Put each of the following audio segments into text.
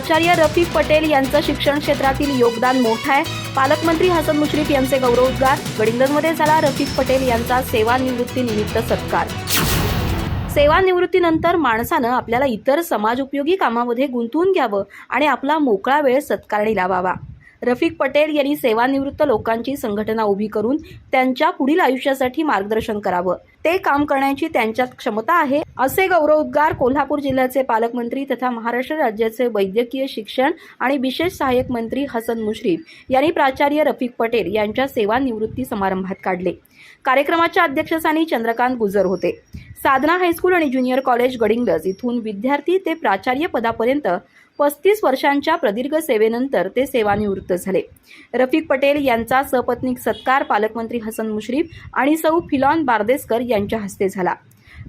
प्राचार्य रफीक पटेल यांचं शिक्षण क्षेत्रातील योगदान मोठं आहे. पालकमंत्री हसन मुश्रीफ यांचे गौरवोद्गार गडिंगलमध्ये झाला रफीक पटेल यांचा सेवानिवृत्तीनिमित्त सत्कार. सेवानिवृत्तीनंतर माणसानं आपल्याला इतर समाज उपयोगी कामामध्ये गुंतवून घ्यावं आणि आपला मोकळा वेळ सत्कारणी लावावा. रफिक पटेल यांनी सेवानिवृत्त लोकांची संघटना उभी करून त्यांच्या पुढील आयुष्यासाठी मार्गदर्शन करावं. ते काम करण्याची त्यांच्यात क्षमता आहे असे गौरवोद्गार कोल्हापूर जिल्ह्याचे पालकमंत्री तथा महाराष्ट्र राज्याचे वैद्यकीय शिक्षण आणि विशेष सहाय्यक मंत्री हसन मुश्रीफ यांनी प्राचार्य रफिक पटेल यांच्या सेवानिवृत्ती समारंभात काढले. कार्यक्रमाच्या अध्यक्षस्थानी चंद्रकांत गुजर होते. साधना हायस्कूल आणि ज्युनियर कॉलेज गडिंगलज इथून विद्यार्थी ते प्राचार्य पदापर्यंत पस्तीस वर्षांच्या प्रदीर्घ सेवेनंतर ते सेवानिवृत्त झाले. रफिक पटेल यांचा सपत्नीक सत्कार पालकमंत्री हसन मुश्रीफ आणि सौ फिलॉन बारदेसकर यांच्या हस्ते झाला.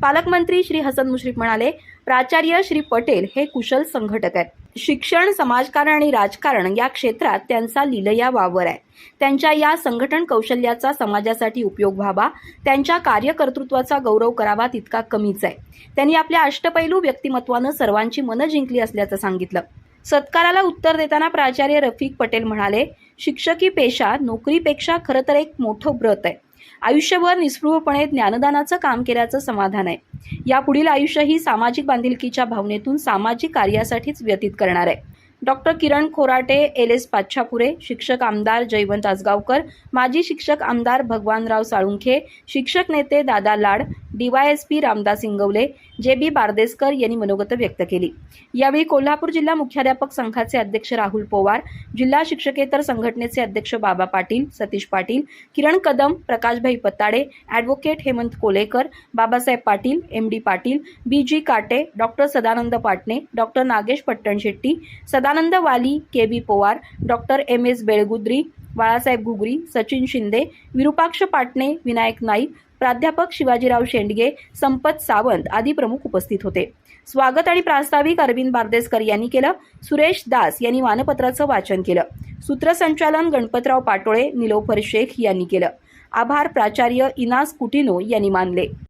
पालकमंत्री श्री हसन मुश्रीफ म्हणाले प्राचार्य श्री पटेल हे कुशल संघटक आहेत. शिक्षण समाजकारण आणि राजकारण या क्षेत्रात त्यांचा लिलया वावर आहे. त्यांच्या या संघटन कौशल्याचा समाजासाठी उपयोग व्हावा त्यांच्या कार्यकर्तृत्वाचा गौरव करावा तितका कमीच आहे. त्यांनी आपल्या अष्टपैलू व्यक्तिमत्वानं सर्वांची मनं जिंकली असल्याचं सांगितलं. सत्काराला उत्तर देताना प्राचार्य रफिक पटेल म्हणाले शिक्षकी पेशा नोकरीपेक्षा खरं तर एक मोठं व्रत आहे. आयुष्यभर निस्पृहपणे ज्ञानदानाचं काम केल्याचं समाधान आहे. यापुढील आयुष्यही सामाजिक बांधिलकीच्या भावनेतून सामाजिक कार्यासाठीच व्यतीत करणार आहे. Doctor Kiran Khorate L S Pachhapure शिक्षक आमदार जयवंत आसगावकर माजी शिक्षक आमदार भगवानराव साळुंखे शिक्षक नेते दादा लाड डीवायएसपी रामदास इंगवले जे बी बारदेसकर यांनी मनोगत व्यक्त केली. यावेळी कोल्हापूर जिल्हा मुख्याध्यापक संघाचे अध्यक्ष राहुल पोवार जिल्हा शिक्षकेतर संघटनेचे अध्यक्ष Baba Patil Satish Patil Kiran Kadam Prakashbhai Patade advocate Hemant Kolekar Babasaheb Patil M D Patil B G Kate doctor Sadanand Patne doctor Nagesh Pattanshetti Sadanand Wali K B Powar doctor M S Belgudri Balasaheb Ghugari Sachin Shinde Virupaksha Patne Vinayak Naik प्राध्यापक शिवाजीराव शेंडगे संपत सावंत आदी प्रमुख उपस्थित होते. स्वागत आणि प्रास्ताविक अरविंद बारदेसकर यांनी केलं. सुरेश दास यांनी मानपत्राचं वाचन केलं. सूत्रसंचालन गणपतराव पाटोळे निलोफर शेख यांनी केलं. आभार प्राचार्य इनास कुटिनो यांनी मानले.